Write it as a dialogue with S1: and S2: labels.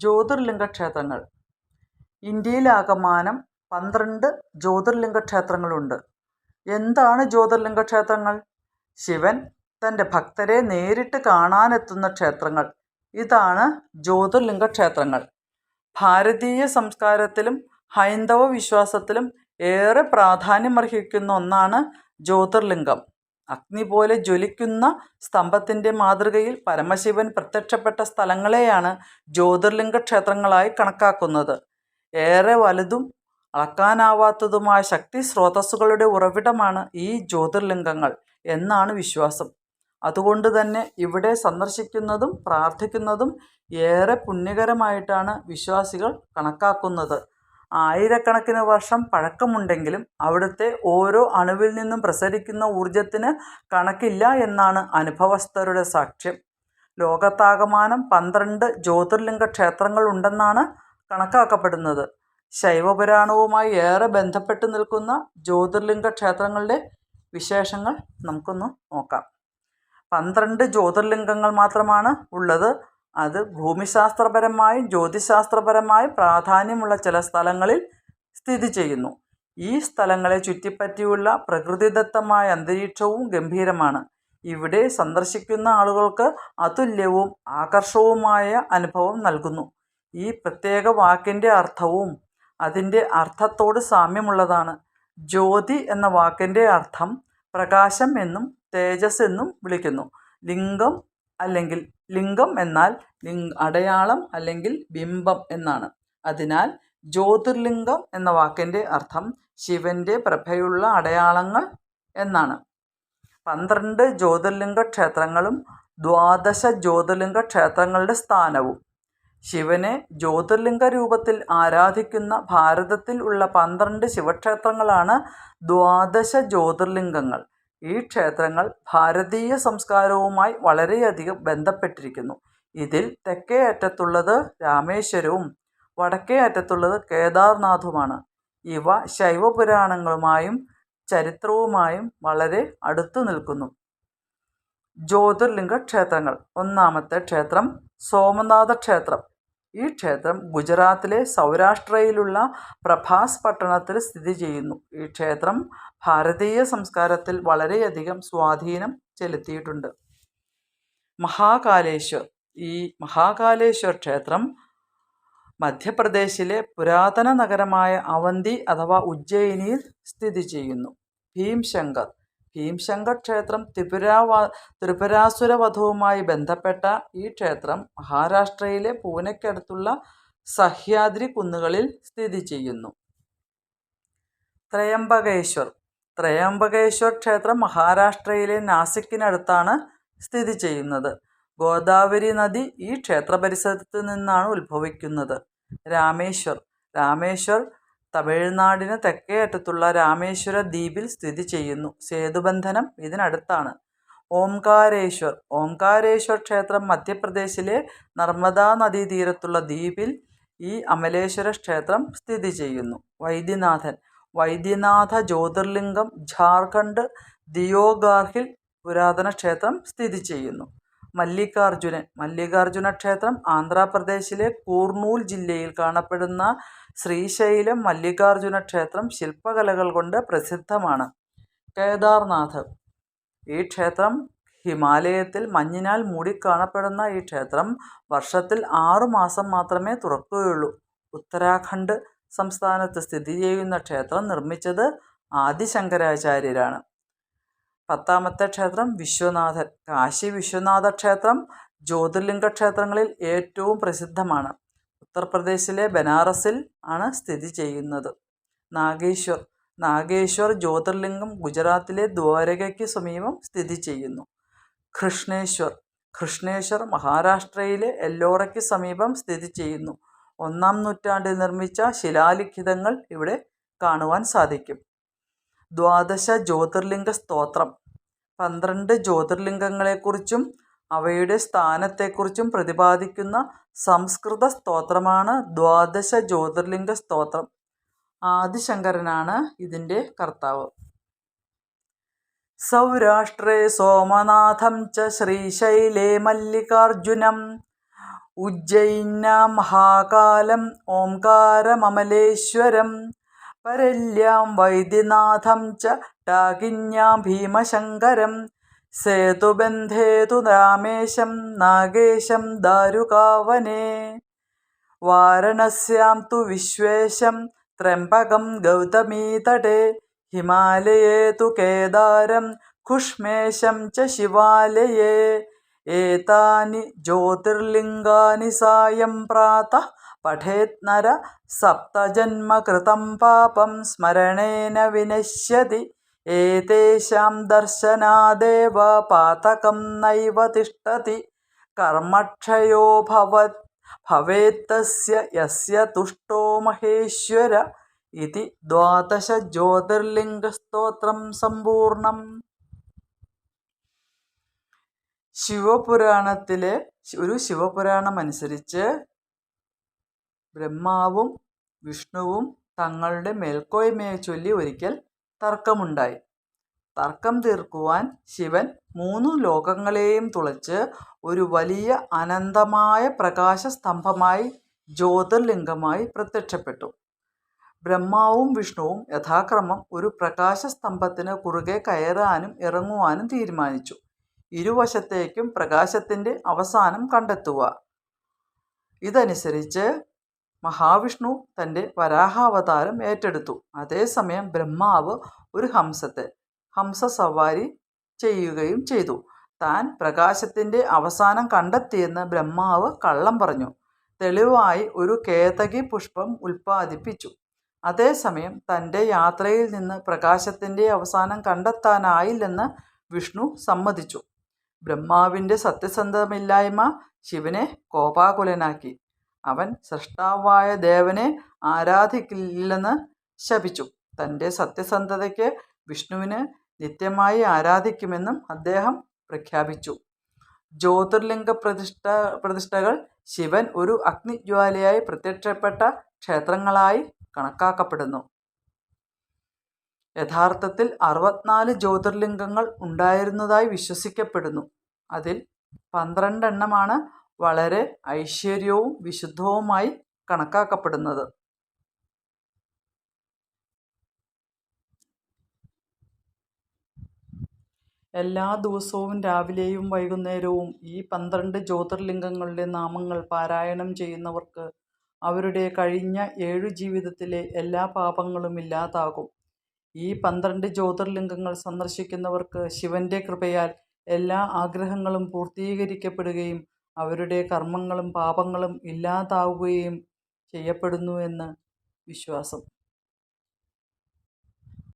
S1: ജ്യോതിർലിംഗ ക്ഷേത്രങ്ങൾ ഇന്ത്യയിലാകമാനം പന്ത്രണ്ട് ജ്യോതിർലിംഗ ക്ഷേത്രങ്ങളുണ്ട് എന്താണ് ജ്യോതിർലിംഗ ക്ഷേത്രങ്ങൾ ശിവൻ തന്റെ ഭക്തരെ നേരിട്ട് കാണാനെത്തുന്ന ക്ഷേത്രങ്ങൾ. ഇതാണ് ജ്യോതിർലിംഗ ക്ഷേത്രങ്ങൾ ഭാരതീയ സംസ്കാരത്തിലും ഹൈന്ദവ വിശ്വാസത്തിലും ഏറെ പ്രാധാന്യമർഹിക്കുന്ന ഒന്നാണ് ജ്യോതിർലിംഗം. അഗ്നി പോലെ ജ്വലിക്കുന്ന സ്തംഭത്തിന്റെ മാതൃകയിൽ പരമശിവൻ പ്രത്യക്ഷപ്പെട്ട സ്ഥലങ്ങളെയാണ് ജ്യോതിർലിംഗ ക്ഷേത്രങ്ങളായി കണക്കാക്കുന്നത്. ഏറെ വലുതും അളക്കാനാവാത്തതുമായ ശക്തി സ്രോതസ്സുകളുടെ ഉറവിടമാണ് ഈ ജ്യോതിർലിംഗങ്ങൾ എന്നാണ് വിശ്വാസം. അതുകൊണ്ട് തന്നെ ഇവിടെ സന്ദർശിക്കുന്നതും പ്രാർത്ഥിക്കുന്നതും ഏറെ പുണ്യകരമായിട്ടാണ് വിശ്വാസികൾ കണക്കാക്കുന്നത്. ആയിരക്കണക്കിന് വർഷം പഴക്കമുണ്ടെങ്കിലും അവിടുത്തെ ഓരോ അണുവിൽ നിന്നും പ്രസരിക്കുന്ന ഊർജത്തിന് കണക്കില്ല എന്നാണ് അനുഭവസ്ഥരുടെ സാക്ഷ്യം. ലോകത്താകമാനം പന്ത്രണ്ട് ജ്യോതിർലിംഗ ക്ഷേത്രങ്ങളുണ്ടെന്നാണ് കണക്കാക്കപ്പെടുന്നത്. ശൈവപുരാണവുമായി ഏറെ ബന്ധപ്പെട്ട് നിൽക്കുന്ന ജ്യോതിർലിംഗ ക്ഷേത്രങ്ങളുടെ വിശേഷങ്ങൾ നമുക്കൊന്ന് നോക്കാം. പന്ത്രണ്ട് ജ്യോതിർലിംഗങ്ങൾ മാത്രമാണ് ഉള്ളത്. അത് ഭൂമിശാസ്ത്രപരമായും ജ്യോതിശാസ്ത്രപരമായും പ്രാധാന്യമുള്ള ചില സ്ഥലങ്ങളിൽ സ്ഥിതി ചെയ്യുന്നു. ഈ സ്ഥലങ്ങളെ ചുറ്റിപ്പറ്റിയുള്ള പ്രകൃതിദത്തമായ അന്തരീക്ഷവും ഗംഭീരമാണ്. ഇവിടെ സന്ദർശിക്കുന്ന ആളുകൾക്ക് അതുല്യവും ആകർഷവുമായ അനുഭവം നൽകുന്നു. ഈ പ്രത്യേക വാക്കിന്റെ അർത്ഥവും അതിന്റെ അർത്ഥത്തോട് സാമ്യമുള്ളതാണ്. ജ്യോതി എന്ന വാക്കിന്റെ അർത്ഥം പ്രകാശം എന്നും തേജസ് എന്നും വിളിക്കുന്നു. ലിംഗം അല്ലെങ്കിൽ ലിംഗം എന്നാൽ അടയാളം അല്ലെങ്കിൽ ബിംബം എന്നാണ്. അതിനാൽ ജ്യോതിർലിംഗം എന്ന വാക്കിന്റെ അർത്ഥം ശിവന്റെ പ്രഭയുള്ള അടയാളങ്ങൾ എന്നാണ്. പന്ത്രണ്ട് ജ്യോതിർലിംഗ ക്ഷേത്രങ്ങളും ദ്വാദശ ജ്യോതിർലിംഗ ക്ഷേത്രങ്ങളുടെ സ്ഥാനവും. ശിവനെ ജ്യോതിർലിംഗ രൂപത്തിൽ ആരാധിക്കുന്ന ഭാരതത്തിൽ ഉള്ള പന്ത്രണ്ട് ശിവക്ഷേത്രങ്ങളാണ് ദ്വാദശ ജ്യോതിർലിംഗങ്ങൾ. ഈ ക്ഷേത്രങ്ങൾ ഭാരതീയ സംസ്കാരവുമായി വളരെയധികം ബന്ധപ്പെട്ടിരിക്കുന്നു. ഇതിൽ തെക്കേ അറ്റത്തുള്ളത് രാമേശ്വരവും വടക്കേ അറ്റത്തുള്ളത് കേദാർനാഥുമാണ് ഇവ ശൈവപുരാണങ്ങളുമായും ചരിത്രവുമായും വളരെ അടുത്തു നിൽക്കുന്നു. ജ്യോതിർലിംഗ ക്ഷേത്രങ്ങൾ. ഒന്നാമത്തെ ക്ഷേത്രം സോമനാഥ ക്ഷേത്രം. ഈ ക്ഷേത്രം ഗുജറാത്തിലെ സൗരാഷ്ട്രയിലുള്ള പ്രഭാസ് പട്ടണത്തിൽ സ്ഥിതി ചെയ്യുന്നു. ഈ ക്ഷേത്രം ഭാരതീയ സംസ്കാരത്തിൽ വളരെയധികം സ്വാധീനം ചെലുത്തിയിട്ടുണ്ട്. മഹാകാലേശ്വർ. ഈ മഹാകാലേശ്വർ ക്ഷേത്രം മധ്യപ്രദേശിലെ പുരാതന നഗരമായ അവന്തി അഥവാ ഉജ്ജയിനിയിൽ സ്ഥിതി ചെയ്യുന്നു. ഭീംശങ്കർ. ഭീംശങ്കർ ക്ഷേത്രം ത്രിപുരാവാ ത്രിപുരാസുര വധവുമായി ബന്ധപ്പെട്ട ഈ ക്ഷേത്രം മഹാരാഷ്ട്രയിലെ പൂനെക്കടുത്തുള്ള സഹ്യാദ്രി കുന്നുകളിൽ സ്ഥിതി ചെയ്യുന്നു. ത്രയംബകേശ്വർ. ത്രയംബകേശ്വർ ക്ഷേത്രം മഹാരാഷ്ട്രയിലെ നാസിക്കിനടുത്താണ് സ്ഥിതി ചെയ്യുന്നത്. ഗോദാവരി നദി ഈ ക്ഷേത്ര പരിസരത്ത് നിന്നാണ് ഉത്ഭവിക്കുന്നത്. രാമേശ്വർ. രാമേശ്വർ തമിഴ്നാടിന് തെക്കേ അറ്റത്തുള്ള രാമേശ്വര ദ്വീപിൽ സ്ഥിതി ചെയ്യുന്നു. സേതുബന്ധനം ഇതിനടുത്താണ്. ഓംകാരേശ്വർ. ഓംകാരേശ്വർ ക്ഷേത്രം മധ്യപ്രദേശിലെ നർമ്മദാ നദീതീരത്തുള്ള ദ്വീപിൽ ഈ അമലേശ്വര ക്ഷേത്രം സ്ഥിതി ചെയ്യുന്നു. വൈദ്യനാഥൻ. വൈദ്യനാഥ ജ്യോതിർലിംഗം ജാർഖണ്ഡ് ദിയോഗാർഹിൽ പുരാതന ക്ഷേത്രം സ്ഥിതി ചെയ്യുന്നു. മല്ലികാർജുനൻ മല്ലികാർജുന ക്ഷേത്രം ആന്ധ്രാപ്രദേശിലെ കൂർണൂൽ ജില്ലയിൽ കാണപ്പെടുന്ന ശ്രീശൈലം മല്ലികാർജുന ക്ഷേത്രം ശില്പകലകൾ കൊണ്ട് പ്രസിദ്ധമാണ്. കേദാർനാഥ്. ഈ ക്ഷേത്രം ഹിമാലയത്തിൽ മഞ്ഞിനാൽ മൂടിക്കാണപ്പെടുന്ന ഈ ക്ഷേത്രം വർഷത്തിൽ ആറു മാസം മാത്രമേ തുറക്കുകയുള്ളൂ. ഉത്തരാഖണ്ഡ് സംസ്ഥാനത്ത് സ്ഥിതി ചെയ്യുന്ന ക്ഷേത്രം നിർമ്മിച്ചത് ആദിശങ്കരാചാര്യരാണ്. പത്താമത്തെ ക്ഷേത്രം വിശ്വനാഥൻ. കാശി വിശ്വനാഥ ക്ഷേത്രം ജ്യോതിർലിംഗ ക്ഷേത്രങ്ങളിൽ ഏറ്റവും പ്രസിദ്ധമാണ്. ഉത്തർപ്രദേശിലെ ബനാറസിൽ ആണ് സ്ഥിതി ചെയ്യുന്നത്. നാഗേശ്വർ നാഗേശ്വർ ജ്യോതിർലിംഗം ഗുജറാത്തിലെ ദ്വാരകയ്ക്ക് സമീപം സ്ഥിതി ചെയ്യുന്നു. കൃഷ്ണേശ്വർ കൃഷ്ണേശ്വർ മഹാരാഷ്ട്രയിലെ എല്ലോറയ്ക്ക് സമീപം സ്ഥിതി ചെയ്യുന്നു. ഒന്നാം നൂറ്റാണ്ടിൽ നിർമ്മിച്ച ശിലാലിഖിതങ്ങൾ ഇവിടെ കാണുവാൻ സാധിക്കും. ദ്വാദശ ജ്യോതിർലിംഗ സ്തോത്രം. പന്ത്രണ്ട് ജ്യോതിർലിംഗങ്ങളെക്കുറിച്ചും അവയുടെ സ്ഥാനത്തെക്കുറിച്ചും പ്രതിപാദിക്കുന്ന സംസ്കൃത സ്തോത്രമാണ് ദ്വാദശ ജ്യോതിർലിംഗ സ്തോത്രം. ആദിശങ്കരനാണ് ഇതിന്റെ കർത്താവ്. സൗരാഷ്ട്രേ സോമനാഥം ച ശ്രീശൈലേ മല്ലികാർജുനം ഉജ്ജയിന്ന മഹാകാലം ഓംകാരമമലേശ്വരം. പരല്യാം വൈദ്യനാഥം ച ഭീമശങ്കരം. സേതുബന്ധേതു രാമേശം നാഗേശം ദാരുകാവനേ. വാരണസ്യാം തു വിശ്വേശം ത്രംബകം ഗൗതമീതടേ. ഹിമാലയേ തു കേദാരം കുഷ്മേശം ച ശിവാലയേ. ഏതാനി ജ്യോതിർലിംഗാനി സായം പ്രാത പഠേത് നര സപ്തജന്മകൃതം പാപം സ്മരണേന വിനശ്യതി. ഏതേഷാം ദർശനാദേവ പാതകം നൈവ തിഷ്ഠതി. കർമ്മക്ഷയോ ഭവത് ഭവേത്തസ്യ യസ്യ തുഷ്ടോ മഹേശ്വര ഇതി ദ്വാദശ ജ്യോതിർലിംഗസ്തോത്രം സമ്പൂർണം ശിവപുരാണത്തിലെ ഒരു ശിവപുരാണം അനുസരിച്ച് ബ്രഹ്മാവും വിഷ്ണുവും തങ്ങളുടെ മേൽക്കോയ്മയെ ചൊല്ലി ഒരിക്കൽ തർക്കമുണ്ടായി. തർക്കം തീർക്കുവാൻ ശിവൻ മൂന്ന് ലോകങ്ങളെയും തുളച്ച് ഒരു വലിയ അനന്തമായ പ്രകാശസ്തംഭമായി ജ്യോതിർലിംഗമായി പ്രത്യക്ഷപ്പെട്ടു. ബ്രഹ്മാവും വിഷ്ണുവും യഥാക്രമം ഒരു പ്രകാശസ്തംഭത്തിന് കുറുകെ കയറാനും ഇറങ്ങുവാനും തീരുമാനിച്ചു. ഇരുവശത്തേക്കും പ്രകാശത്തിന്റെ അവസാനം കണ്ടെത്തുക. ഇതനുസരിച്ച് മഹാവിഷ്ണു തന്റെ വരാഹാവതാരം ഏറ്റെടുത്തു. അതേസമയം ബ്രഹ്മാവ് ഒരു ഹംസത്തെ ഹംസ സവാരി ചെയ്യുകയും ചെയ്തു. താൻ പ്രകാശത്തിന്റെ അവസാനം കണ്ടെത്തിയെന്ന് ബ്രഹ്മാവ് കള്ളം പറഞ്ഞു. തെളിവായി ഒരു കേതകി പുഷ്പം ഉൽപ്പാദിപ്പിച്ചു. അതേസമയം തന്റെ യാത്രയിൽ നിന്ന് പ്രകാശത്തിന്റെ അവസാനം കണ്ടെത്താനായില്ലെന്ന് വിഷ്ണു സമ്മതിച്ചു. ബ്രഹ്മാവിന്റെ സത്യസന്ധമില്ലായ്മ ശിവനെ കോപാകുലനാക്കി. അവൻ സൃഷ്ടാവായ ദേവനെ ആരാധിക്കില്ലെന്ന് ശപിച്ചു. തന്റെ സത്യസന്ധതയ്ക്ക് വിഷ്ണുവിന് നിത്യമായി ആരാധിക്കുമെന്നും അദ്ദേഹം പ്രഖ്യാപിച്ചു. ജ്യോതിർലിംഗ പ്രതിഷ്ഠ പ്രതിഷ്ഠകൾ ശിവൻ ഒരു അഗ്നിജ്വാലയായി പ്രത്യക്ഷപ്പെട്ട ക്ഷേത്രങ്ങളായി കണക്കാക്കപ്പെടുന്നു. യഥാർത്ഥത്തിൽ അറുപത്തിനാല് ജ്യോതിർലിംഗങ്ങൾ ഉണ്ടായിരുന്നതായി വിശ്വസിക്കപ്പെടുന്നു. അതിൽ പന്ത്രണ്ടെണ്ണമാണ് വളരെ ഐശ്വര്യവും വിശുദ്ധവുമായി കണക്കാക്കപ്പെടുന്നത്. എല്ലാ ദിവസവും രാവിലെയും വൈകുന്നേരവും ഈ പന്ത്രണ്ട് ജ്യോതിർലിംഗങ്ങളുടെ നാമങ്ങൾ പാരായണം ചെയ്യുന്നവർക്ക് അവരുടെ കഴിഞ്ഞ ഏഴു ജീവിതത്തിലെ എല്ലാ പാപങ്ങളും ഇല്ലാതാകും. ഈ പന്ത്രണ്ട് ജ്യോതിർലിംഗങ്ങൾ സന്ദർശിക്കുന്നവർക്ക് ശിവന്റെ കൃപയാൽ എല്ലാ ആഗ്രഹങ്ങളും പൂർത്തീകരിക്കപ്പെടുകയും അവരുടെ കർമ്മങ്ങളും പാപങ്ങളും ഇല്ലാതാവുകയും ചെയ്യപ്പെടുന്നു എന്ന് വിശ്വാസം.